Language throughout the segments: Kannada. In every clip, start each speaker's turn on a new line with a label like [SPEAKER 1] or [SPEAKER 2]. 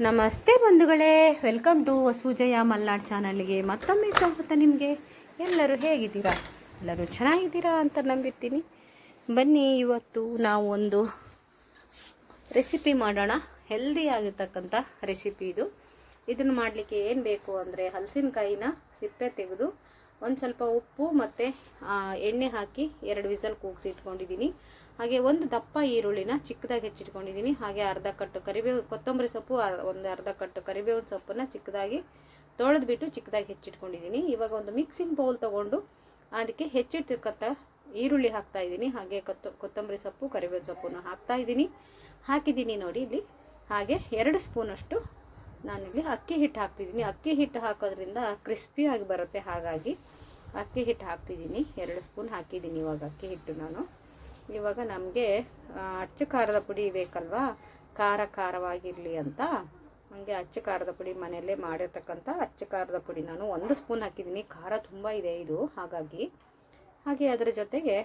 [SPEAKER 1] ನಮಸ್ತೆ ಬಂಧುಗಳೇ, ವೆಲ್ಕಮ್ ಟು ವಸೂಜಯ ಮಲ್ನಾಡ್ ಚಾನಲ್ಗೆ ಮತ್ತೊಮ್ಮೆ ಸ್ವಾಗತ ನಿಮಗೆ. ಎಲ್ಲರೂ ಹೇಗಿದ್ದೀರಾ? ಎಲ್ಲರೂ ಚೆನ್ನಾಗಿದ್ದೀರಾ ಅಂತ ನಂಬಿರ್ತೀನಿ. ಬನ್ನಿ, ಇವತ್ತು ನಾವು ಒಂದು ರೆಸಿಪಿ ಮಾಡೋಣ. ಹೆಲ್ದಿ ಆಗಿರ್ತಕ್ಕಂಥ ರೆಸಿಪಿ ಇದು. ಇದನ್ನು ಮಾಡಲಿಕ್ಕೆ ಏನು ಬೇಕು ಅಂದರೆ ಹಲಸಿನಕಾಯಿನ ಸಿಪ್ಪೆ ತೆಗೆದು ಒಂದು ಸ್ವಲ್ಪ ಉಪ್ಪು ಮತ್ತು ಎಣ್ಣೆ ಹಾಕಿ ಎರಡು ವಿಸಲ್ ಕೂಗಿಸಿ ಇಟ್ಕೊಂಡಿದ್ದೀನಿ ಹಾಗೆ ಒಂದು ದಪ್ಪ ಈರುಳ್ಳಿನ ಚಿಕ್ಕದಾಗಿ ಹೆಚ್ಚಿಟ್ಕೊಂಡಿದ್ದೀನಿ ಹಾಗೆ ಅರ್ಧ ಕಟ್ಟು ಕರಿಬೇವು, ಕೊತ್ತಂಬರಿ ಸೊಪ್ಪು ಒಂದು ಅರ್ಧ ಕಟ್ಟು ಕರಿಬೇವಿನ ಸೊಪ್ಪನ್ನು ಚಿಕ್ಕದಾಗಿ ತೊಳೆದ್ಬಿಟ್ಟು ಚಿಕ್ಕದಾಗಿ ಹೆಚ್ಚಿಟ್ಕೊಂಡಿದ್ದೀನಿ ಇವಾಗ ಒಂದು ಮಿಕ್ಸಿಂಗ್ ಬೌಲ್ ತೊಗೊಂಡು ಅದಕ್ಕೆ ಹೆಚ್ಚಿಟ್ಟಿರ್ತಕ್ಕಂಥ ಈರುಳ್ಳಿ ಹಾಕ್ತಾ ಇದ್ದೀನಿ. ಹಾಗೆ ಕೊತ್ತ, ಕೊತ್ತಂಬರಿ ಸೊಪ್ಪು, ಕರಿಬೇವಿನ ಸೊಪ್ಪನ್ನು ಹಾಕ್ತಾ ಇದ್ದೀನಿ. ಹಾಕಿದ್ದೀನಿ ನೋಡಿ ಇಲ್ಲಿ. ಹಾಗೆ ಎರಡು ಸ್ಪೂನಷ್ಟು ನಾನಿಲ್ಲಿ ಅಕ್ಕಿ ಹಿಟ್ಟು ಹಾಕ್ತಿದ್ದೀನಿ. ಅಕ್ಕಿ ಹಿಟ್ಟು ಹಾಕೋದ್ರಿಂದ ಕ್ರಿಸ್ಪಿಯಾಗಿ ಬರುತ್ತೆ ಹಾಗಾಗಿ. ಅಕ್ಕಿ ಹಿಟ್ಟು ಹಾಕ್ತಿದ್ದೀನಿ, ಎರಡು ಸ್ಪೂನ್ ಹಾಕಿದ್ದೀನಿ ಇವಾಗ ಅಕ್ಕಿ ಹಿಟ್ಟು ನಾನು. ಇವಾಗ ನಮಗೆ ಅಚ್ಚು ಖಾರದ ಪುಡಿ ಬೇಕಲ್ವಾ? ಖಾರ ಖಾರವಾಗಿರಲಿ ಅಂತ. ನನಗೆ ಅಚ್ಚು ಖಾರದ ಪುಡಿ ಮನೆಯಲ್ಲೇ ಮಾಡಿರ್ತಕ್ಕಂಥ ಅಚ್ಚು ಖಾರದ ಪುಡಿ ನಾನು ಒಂದು ಸ್ಪೂನ್ ಹಾಕಿದ್ದೀನಿ. ಖಾರ ತುಂಬ ಇದೆ ಇದು, ಹಾಗಾಗಿ. ಹಾಗೆ ಅದರ ಜೊತೆಗೆ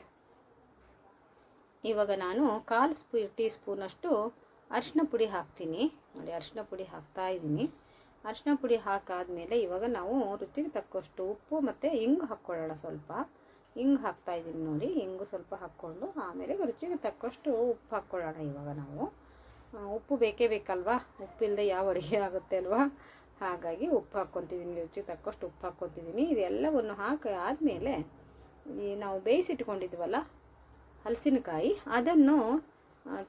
[SPEAKER 1] ಇವಾಗ ನಾನು ಕಾಲು ಸ್ಪೂ, ಟೀ ಸ್ಪೂನಷ್ಟು ಅರಿಶಿನ ಪುಡಿ ಹಾಕ್ತೀನಿ. ನೋಡಿ, ಅರಿಶಿನ ಪುಡಿ ಹಾಕ್ತಾ ಇದ್ದೀನಿ. ಅರಿಶಿನ ಪುಡಿ ಹಾಕಾದಮೇಲೆ ಇವಾಗ ನಾವು ರುಚಿಗೆ ತಕ್ಕಷ್ಟು ಉಪ್ಪು ಮತ್ತು ಹಿಂಗೆ ಹಾಕ್ಕೊಳ್ಳೋಣ ಸ್ವಲ್ಪ. ಹಿಂಗೆ ಹಾಕ್ತಾಯಿದ್ದೀನಿ ನೋಡಿ ಹಿಂಗು ಸ್ವಲ್ಪ ಹಾಕ್ಕೊಂಡು ಆಮೇಲೆ ರುಚಿಗೆ ತಕ್ಕಷ್ಟು ಉಪ್ಪು ಹಾಕ್ಕೊಳ್ಳೋಣ ಇವಾಗ ನಾವು. ಉಪ್ಪು ಬೇಕೇ ಬೇಕಲ್ವಾ? ಉಪ್ಪಿಲ್ಲದೆ ಯಾವ ಅಡುಗೆ ಆಗುತ್ತೆ ಅಲ್ವಾ? ಹಾಗಾಗಿ ಉಪ್ಪು ಹಾಕ್ಕೊತಿದ್ದೀನಿ, ರುಚಿಗೆ ತಕ್ಕಷ್ಟು ಉಪ್ಪು ಹಾಕ್ಕೊತಿದ್ದೀನಿ. ಇದೆಲ್ಲವನ್ನು ಹಾಕಿ, ಆದಮೇಲೆ ಈ ನಾವು ಬೇಯಿಸಿಟ್ಕೊಂಡಿದ್ವಲ್ಲ ಹಲಸಿನಕಾಯಿ, ಅದನ್ನು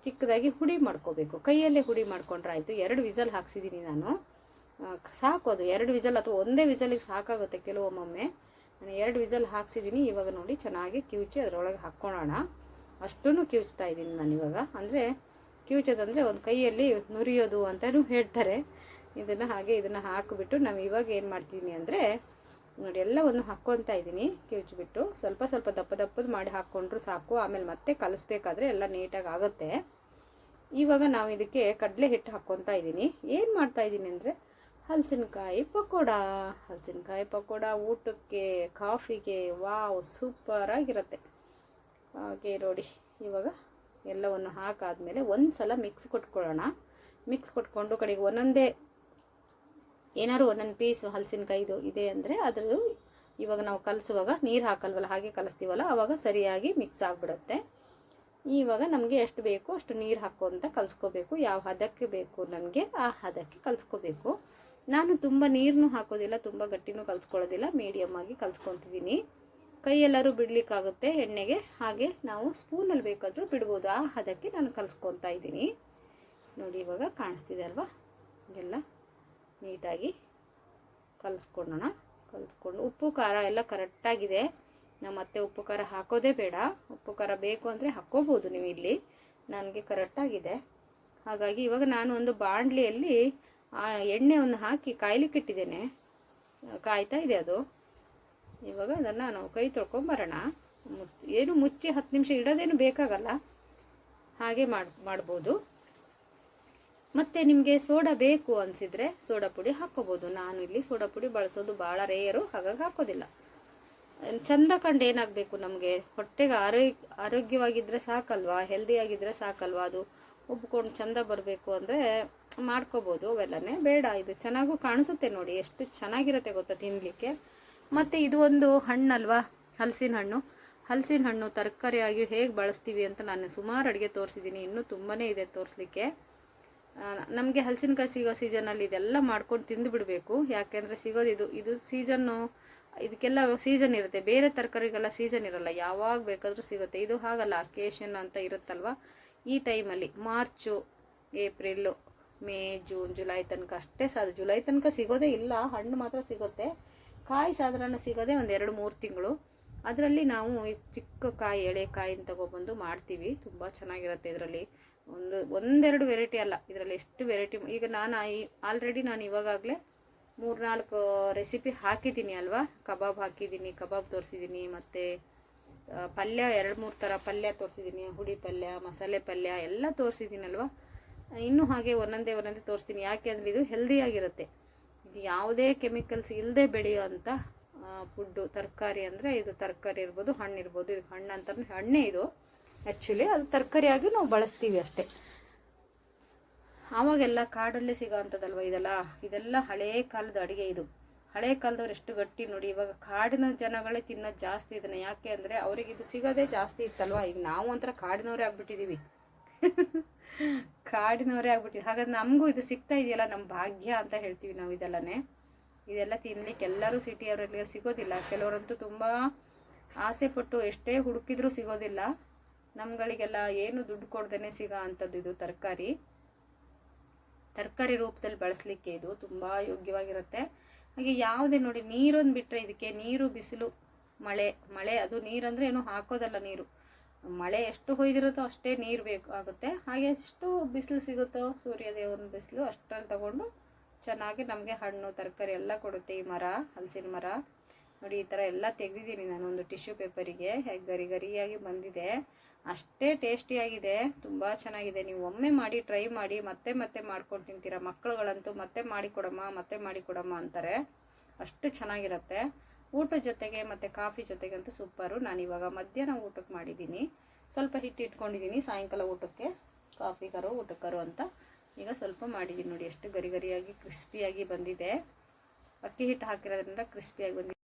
[SPEAKER 1] ಚಿಕ್ಕದಾಗಿ ಹುಡಿ ಮಾಡ್ಕೋಬೇಕು. ಕೈಯಲ್ಲೇ ಹುಡಿ ಮಾಡ್ಕೊಂಡ್ರೆ ಆಯಿತು ಎರಡು ವಿಸಲ್ ಹಾಕ್ಸಿದ್ದೀನಿ ನಾನು. ಸಾಕು ಅದು. ಎರಡು ವಿಸಲ್ ಅಥವಾ ಒಂದೇ ವಿಸಲಿಗೆ ಸಾಕಾಗುತ್ತೆ ಕೆಲವೊಮ್ಮೊಮ್ಮೆ. ನಾನು ಎರಡು ವಿಸಲ್ ಹಾಕ್ಸಿದ್ದೀನಿ ಇವಾಗ ನೋಡಿ ಚೆನ್ನಾಗಿ ಕಿವುಚಿ ಅದರೊಳಗೆ ಹಾಕ್ಕೊಳ್ಳೋಣ. ಅಷ್ಟೂ ಕಿವುಚ್ತಾ ಇದ್ದೀನಿ ನಾನು ಇವಾಗ. ಅಂದರೆ ಕಿವುಚೋದಂದರೆ ಒಂದು ಕೈಯಲ್ಲಿ ನುರಿಯೋದು ಅಂತಲೂ ಹೇಳ್ತಾರೆ. ಇದನ್ನು ಹಾಗೆ ಇದನ್ನು ಹಾಕಿಬಿಟ್ಟು ನಾವು ಇವಾಗ ಏನು ಮಾಡ್ತೀನಿ ಅಂದರೆ ನೋಡಿ ಎಲ್ಲವನ್ನು ಹಾಕ್ಕೊತಾ ಇದ್ದೀನಿ ಕಿವುಚ್ಬಿಟ್ಟು ಸ್ವಲ್ಪ ಸ್ವಲ್ಪ ದಪ್ಪ ದಪ್ಪದು ಮಾಡಿ ಹಾಕ್ಕೊಂಡ್ರು ಸಾಕು. ಆಮೇಲೆ ಮತ್ತೆ ಕಲಿಸ್ಬೇಕಾದ್ರೆ ಎಲ್ಲ ನೀಟಾಗಿ ಆಗುತ್ತೆ. ಇವಾಗ ನಾವು ಇದಕ್ಕೆ ಕಡಲೆ ಹಿಟ್ಟು ಹಾಕ್ಕೊತಾ ಇದ್ದೀನಿ. ಏನು ಮಾಡ್ತಾ ಇದ್ದೀನಿ ಅಂದರೆ ಹಲಸಿನಕಾಯಿ ಪಕೋಡ. ಹಲಸಿನಕಾಯಿ ಪಕೋಡ ಊಟಕ್ಕೆ, ಕಾಫಿಗೆ, ವಾವ್ ಸೂಪರಾಗಿರುತ್ತೆ ಹಾಗೆ ನೋಡಿ, ಇವಾಗ ಎಲ್ಲವನ್ನು ಹಾಕಾದ್ಮೇಲೆ ಒಂದು ಸಲ ಮಿಕ್ಸ್ ಕೊಟ್ಕೊಳ್ಳೋಣ. ಮಿಕ್ಸ್ ಕೊಟ್ಕೊಂಡು ಕಡೆಗೆ ಒಂದೊಂದೇ, ಏನಾದ್ರು ಒಂದೊಂದು ಪೀಸ್ ಹಲಸಿನಕಾಯಿದು ಇದೆ ಅಂದರೆ ಅದ್ರ ಇವಾಗ ನಾವು ಕಲಸುವಾಗ ನೀರು ಹಾಕಲ್ವಲ್ಲ, ಹಾಗೆ ಕಲಿಸ್ತೀವಲ್ಲ ಆವಾಗ ಸರಿಯಾಗಿ ಮಿಕ್ಸ್ ಆಗಿಬಿಡುತ್ತೆ. ಇವಾಗ ನಮಗೆ ಎಷ್ಟು ಬೇಕೋ ಅಷ್ಟು ನೀರು ಹಾಕ್ಕೊಂತ ಕಲಿಸ್ಕೋಬೇಕು. ಯಾವ ಹದಕ್ಕೆ ಬೇಕು ನಮಗೆ ಆ ಹದಕ್ಕೆ ಕಲಿಸ್ಕೋಬೇಕು. ನಾನು ತುಂಬ ನೀರನ್ನು ಹಾಕೋದಿಲ್ಲ, ತುಂಬ ಗಟ್ಟಿನೂ ಕಲಿಸ್ಕೊಳ್ಳೋದಿಲ್ಲ ಮೀಡಿಯಮ್ ಆಗಿ ಕಲಿಸ್ಕೊತಿದ್ದೀನಿ. ಕೈಯೆಲ್ಲರೂ ಬಿಡಲಿಕ್ಕಾಗುತ್ತೆ ಎಣ್ಣೆಗೆ, ಹಾಗೆ ನಾವು ಸ್ಪೂನಲ್ಲಿ ಬೇಕಾದರೂ ಬಿಡ್ಬೋದು. ಆ ಹದಕ್ಕೆ ನಾನು ಕಲಿಸ್ಕೊತಾ ಇದ್ದೀನಿ. ನೋಡಿ, ಇವಾಗ ಕಾಣಿಸ್ತಿದೆ ಅಲ್ವಾ? ಎಲ್ಲ ನೀಟಾಗಿ ಕಲಿಸ್ಕೊಳ್ಳೋಣ. ಕಲಿಸ್ಕೊಂಡು, ಉಪ್ಪು, ಖಾರ ಎಲ್ಲ ಕರೆಕ್ಟಾಗಿದೆ. ನಾವು ಮತ್ತೆ ಉಪ್ಪು, ಖಾರ ಹಾಕೋದೇ ಬೇಡ. ಉಪ್ಪು, ಖಾರ ಬೇಕು ಅಂದರೆ ಹಾಕ್ಕೋಬೋದು ನೀವು ಇಲ್ಲಿ. ನನಗೆ ಕರೆಕ್ಟಾಗಿದೆ. ಹಾಗಾಗಿ ಇವಾಗ ನಾನು ಒಂದು ಬಾಣಲಿಯಲ್ಲಿ ಆ ಎಣ್ಣೆಯನ್ನು ಹಾಕಿ ಕಾಯಲಿಕ್ಕೆ ಇಟ್ಟಿದ್ದೇನೆ. ಕಾಯ್ತಾ ಇದೆ ಅದು. ಇವಾಗ ಅದನ್ನು ನಾವು ಕೈ ತೊಳ್ಕೊಂಬರೋಣ ಮುಚ್ಚಿ, ಏನು ಮುಚ್ಚಿ ಹತ್ತು ನಿಮಿಷ ಇಡೋದೇನು ಬೇಕಾಗಲ್ಲ. ಹಾಗೆ ಮಾಡಿ, ಮಾಡ್ಬೋದು. ಮತ್ತು ನಿಮಗೆ ಸೋಡಾ ಬೇಕು ಅನಿಸಿದರೆ ಸೋಡಾ ಪುಡಿ ಹಾಕ್ಕೋಬೋದು. ನಾನು ಇಲ್ಲಿ ಸೋಡಾ ಪುಡಿ ಬಳಸೋದು ಭಾಳ ರೇಯರು ಹಾಗಾಗಿ ಹಾಕೋದಿಲ್ಲ. ಚಂದ ಕಂಡು ಏನಾಗಬೇಕು ನಮಗೆ? ಹೊಟ್ಟೆಗೆ ಆರೋಗ್ಯ ಆರೋಗ್ಯವಾಗಿದ್ದರೆ ಸಾಕಲ್ವಾ? ಹೆಲ್ದಿಯಾಗಿದ್ದರೆ ಸಾಕಲ್ವಾ ಅದು? ಉಬ್ಕೊಂಡು ಚಂದ ಬರಬೇಕು ಅಂದರೆ ಮಾಡ್ಕೋಬೋದು ಅವೆಲ್ಲನೇ. ಬೇಡ, ಇದು ಚೆನ್ನಾಗೂ ಕಾಣಿಸುತ್ತೆ ನೋಡಿ, ಎಷ್ಟು ಚೆನ್ನಾಗಿರುತ್ತೆ ಗೊತ್ತಾ ತಿನ್ನಲಿಕ್ಕೆ ಮತ್ತು ಇದು ಒಂದು ಹಣ್ಣಲ್ವಾ? ಹಲಸಿನ ಹಣ್ಣು. ಹಲಸಿನ ಹಣ್ಣು ತರಕಾರಿಯಾಗಿ ಹೇಗೆ ಬಳಸ್ತೀವಿ ಅಂತ ನಾನು ಸುಮಾರು ಅಡುಗೆ ತೋರಿಸಿದ್ದೀನಿ, ಇನ್ನೂ ತುಂಬಾ ಇದೆ ತೋರಿಸ್ಲಿಕ್ಕೆ. ನಮಗೆ ಹಲಸಿನಕಾಯಿ ಸಿಗೋ ಸೀಸನಲ್ಲಿ ಇದೆಲ್ಲ ಮಾಡ್ಕೊಂಡು ತಿಂದುಬಿಡಬೇಕು. ಯಾಕೆಂದರೆ ಸಿಗೋದು ಇದು ಇದು ಸೀಸನ್ನು, ಇದಕ್ಕೆಲ್ಲ ಸೀಸನ್ ಇರುತ್ತೆ. ಬೇರೆ ತರಕಾರಿಗೆಲ್ಲ ಸೀಸನ್ ಇರಲ್ಲ, ಯಾವಾಗ ಬೇಕಾದರೂ ಸಿಗುತ್ತೆ. ಇದು ಹಾಗಲ್ಲ, ಅಕೇಶನ್ ಅಂತ ಇರುತ್ತಲ್ವ? ಈ ಟೈಮಲ್ಲಿ March April May, June, July ತನಕ ಅಷ್ಟೇ ಸಾಧ್ಯ. ಜುಲೈ ತನಕ ಸಿಗೋದೇ ಇಲ್ಲ, ಹಣ್ಣು ಮಾತ್ರ ಸಿಗುತ್ತೆ. ಕಾಯಿ ಸಾಧಾರಣ ಸಿಗೋದೇ ಒಂದು ಎರಡು, ಮೂರು ತಿಂಗಳು. ಅದರಲ್ಲಿ ನಾವು ಚಿಕ್ಕ ಕಾಯಿ, ಎಳೆ ಕಾಯಿನ ತಗೊಬಂದು ಮಾಡ್ತೀವಿ. ತುಂಬ ಚೆನ್ನಾಗಿರುತ್ತೆ ಇದರಲ್ಲಿ. ಒಂದು, ಒಂದೆರಡು ವೆರೈಟಿ ಅಲ್ಲ, ಇದರಲ್ಲಿ ಎಷ್ಟು ವೆರೈಟಿ ಈಗ ನಾನು ಈ ಆಲ್ರೆಡಿ ನಾನು ಇವಾಗಲೇ ಮೂರು ನಾಲ್ಕು ರೆಸಿಪಿ ಹಾಕಿದ್ದೀನಿ ಅಲ್ವಾ? ಕಬಾಬ್ ಹಾಕಿದ್ದೀನಿ, ಕಬಾಬ್ ತೋರಿಸಿದ್ದೀನಿ, ಮತ್ತು ಪಲ್ಯ, ಎರಡು ಮೂರು ಥರ ಪಲ್ಯ ತೋರಿಸಿದ್ದೀನಿ ಹುಡಿ ಪಲ್ಯ, ಮಸಾಲೆ ಪಲ್ಯ ಎಲ್ಲ ತೋರಿಸಿದ್ದೀನಲ್ವ ಇನ್ನೂ ಹಾಗೆ ಒಂದೊಂದೇ ಒಂದೊಂದೇ ತೋರಿಸ್ತೀನಿ. ಯಾಕೆ ಅಂದರೆ ಇದು ಹೆಲ್ದಿಯಾಗಿರುತ್ತೆ ಇದು ಯಾವುದೇ ಕೆಮಿಕಲ್ಸ್ ಇಲ್ಲದೆ ಬೆಳೆಯುವಂಥ ಫುಡ್ಡು ತರಕಾರಿ ಅಂದರೆ ಇದು ತರಕಾರಿ ಇರ್ಬೋದು, ಹಣ್ಣು ಇರ್ಬೋದು. ಇದು ಹಣ್ಣು ಅಂತ ಹಣ್ಣೇ ಇದು. ಆ್ಯಕ್ಚುಲಿ ಅದು ತರಕಾರಿಯಾಗಿ ನಾವು ಬಳಸ್ತೀವಿ ಅಷ್ಟೇ. ಆವಾಗೆಲ್ಲ ಕಾಡಲ್ಲೇ ಸಿಗೋ ಅಂಥದ್ದಲ್ವ ಇದೆಲ್ಲ? ಇದೆಲ್ಲ ಹಳೇ ಕಾಲದ ಅಡುಗೆ ಇದು. ಹಳೆ ಕಾಲದವ್ರು ಎಷ್ಟು ಗಟ್ಟಿ ನೋಡಿ, ಇವಾಗ ಕಾಡಿನ ಜನಗಳೇ ತಿನ್ನೋದು ಜಾಸ್ತಿ ಇದನ್ನು. ಯಾಕೆ ಅಂದರೆ ಅವ್ರಿಗೆ ಇದು ಸಿಗೋದೇ ಜಾಸ್ತಿ ಇತ್ತಲ್ವಾ? ಈಗ ನಾವು ಒಂಥರ ಕಾಡಿನವರೇ ಆಗ್ಬಿಟ್ಟಿದ್ದೀವಿ ಕಾಡಿನವರೇ ಆಗ್ಬಿಟ್ಟಿದ್ವಿ. ಹಾಗಾದ್ರೆ ನಮಗೂ ಇದು ಸಿಗ್ತಾ ಇದೆಯಲ್ಲ ನಮ್ಮ ಭಾಗ್ಯ ಅಂತ ಹೇಳ್ತೀವಿ ನಾವು ಇದೆಲ್ಲನೇ. ಇದೆಲ್ಲ ತಿನ್ಲಿಕ್ಕೆ ಎಲ್ಲರೂ ಸಿಟಿಯವರಲ್ಲಿ ಸಿಗೋದಿಲ್ಲ. ಕೆಲವರಂತೂ ತುಂಬ ಆಸೆ ಪಟ್ಟು ಎಷ್ಟೇ ಹುಡುಕಿದ್ರೂ ಸಿಗೋದಿಲ್ಲ. ನಮ್ಗಳಿಗೆಲ್ಲ ಏನು ದುಡ್ಡು ಕೊಡ್ದೇ ಸಿಗೋ ಅಂಥದ್ದು ಇದು ತರಕಾರಿ. ತರಕಾರಿ ರೂಪದಲ್ಲಿ ಬಳಸಲಿಕ್ಕೆ ಇದು ತುಂಬ ಯೋಗ್ಯವಾಗಿರುತ್ತೆ. ಹಾಗೆ ಯಾವುದೇ ನೋಡಿ ನೀರೊಂದು ಬಿಟ್ಟರೆ ಇದಕ್ಕೆ ನೀರು, ಬಿಸಿಲು, ಮಳೆ ಮಳೆ ಅದು ನೀರಂದರೆ ಏನು ಹಾಕೋದಲ್ಲ ನೀರು. ಮಳೆ ಎಷ್ಟು ಹೊಯ್ದಿರುತ್ತೋ ಅಷ್ಟೇ ನೀರು ಬೇಕು ಆಗುತ್ತೆ. ಹಾಗೆ ಎಷ್ಟು ಬಿಸಿಲು ಸಿಗುತ್ತೋ ಸೂರ್ಯದೇವನ ಬಿಸಿಲು ಅಷ್ಟರಲ್ಲಿ ತಗೊಂಡು ಚೆನ್ನಾಗಿ ನಮಗೆ ಹಣ್ಣು, ತರಕಾರಿ ಎಲ್ಲ ಕೊಡುತ್ತೆ. ಈ ಮರ, ಹಲಸಿನ ಮರ. ನೋಡಿ ಈ ಥರ ಎಲ್ಲ ತೆಗೆದಿದ್ದೀನಿ ನಾನು ಒಂದು ಟಿಶ್ಯೂ ಪೇಪರಿಗೆ. ಹೇಗೆ ಗರಿ ಗರಿಯಾಗಿ ಬಂದಿದೆ. ಅಷ್ಟೇ ಟೇಸ್ಟಿಯಾಗಿದೆ ತುಂಬ ಚೆನ್ನಾಗಿದೆ. ನೀವು ಒಮ್ಮೆ ಮಾಡಿ ಟ್ರೈ ಮಾಡಿ, ಮತ್ತೆ ಮತ್ತೆ ಮಾಡ್ಕೊಂಡು ತಿಂತೀರ. ಮಕ್ಕಳುಗಳಂತೂ ಮತ್ತೆ ಮಾಡಿ ಕೊಡಮ್ಮ, ಮತ್ತೆ ಮಾಡಿ ಕೊಡಮ್ಮ ಅಂತಾರೆ. ಅಷ್ಟು ಚೆನ್ನಾಗಿರುತ್ತೆ. ಊಟದ ಜೊತೆಗೆ ಮತ್ತು ಕಾಫಿ ಜೊತೆಗಂತೂ ಸೂಪರು ನಾನು ಇವಾಗ ಮಧ್ಯಾಹ್ನ ಊಟಕ್ಕೆ ಮಾಡಿದ್ದೀನಿ. ಸ್ವಲ್ಪ ಹಿಟ್ಟು ಇಟ್ಕೊಂಡಿದ್ದೀನಿ. ಸಾಯಂಕಾಲ ಊಟಕ್ಕೆ ಕಾಫಿ ಕರು ಊಟಕ್ಕರು ಅಂತ. ಈಗ ಸ್ವಲ್ಪ ಮಾಡಿದ್ದೀನಿ ನೋಡಿ. ಎಷ್ಟು ಗರಿ ಗರಿಯಾಗಿ ಕ್ರಿಸ್ಪಿಯಾಗಿ ಬಂದಿದೆ. ಅಕ್ಕಿ ಹಿಟ್ಟು ಹಾಕಿರೋದ್ರಿಂದ ಕ್ರಿಸ್ಪಿಯಾಗಿ ಬಂದಿದೆ.